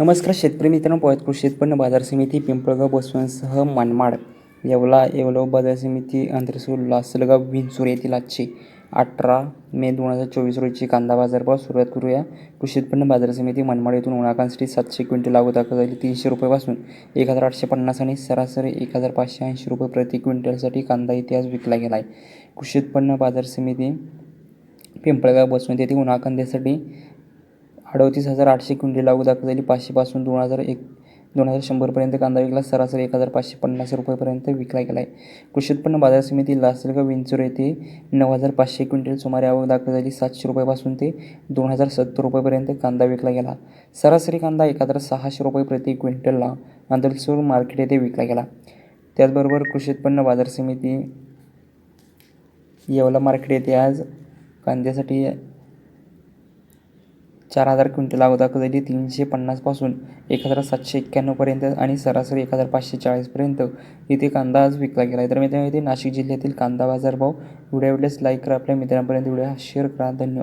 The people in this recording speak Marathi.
नमस्कार शेतकरी मित्रांनो पोहत कृषी उत्पन्न बाजार समिती पिंपळगाव बसवंतसह मनमाड येवला येवलो बाजार समिती अंतरसूल लासलगाव विंचूर येथील आजची अठरा मे दोन हजार चोवीस रोजी कांदा बाजारभाव सुरुवात करूया. कृषी उत्पन्न बाजार समिती मनमाड येथून उन्हाकांसाठी सातशे क्विंटल लागू दाखल झाली. तीनशे रुपयापासून एक हजार आठशे पन्नास आणि सरासरी एक हजार पाचशे ऐंशी रुपये प्रति क्विंटलसाठी कांदा इतिहास विकला गेला आहे. कृषी उत्पन्न बाजार समिती पिंपळगाव बसवंत येथे उन्हाकांद्यासाठी अडतीस हजार आठशे क्विंटल लागू दाखल झाली पाचशेपासून दोन हजार एक दोन हजार शंभरपर्यंत कांदा विकला. सरासरी एक हजार पाचशे पन्नास रुपयेपर्यंत विकला गेला आहे कृषी उत्पन्न बाजार समिती लासलगाव विंचूर येथे नऊ हजार पाचशे क्विंटल सुमारे आवक दाखल झाली सातशे रुपयापासून ते दोन हजार सत्तर रुपयेपर्यंत कांदा विकला गेला. सरासरी कांदा एक हजार सहाशे रुपये प्रति क्विंटलला आंदोलसूर मार्केट येथे विकला गेला. त्याचबरोबर कृषी उत्पन्न बाजार समिती येवला मार्केट येथे आज कांद्यासाठी चार हजार क्विंटल आवक कधी तीनशे पन्नासपासून एक हजार सातशे एक्क्याण्णवपर्यंत आणि सरासरी एक हजार पाचशे चाळीसपर्यंत इथे कांदा आज विकला गेला आहे. तर मित्रांनो इथे नाशिक जिल्ह्यातील कांदा बाजारभाव व्हिडिओ आवडल्यास लाईक करा. आपल्या मित्रांपर्यंत व्हिडिओ शेअर करा. धन्यवाद.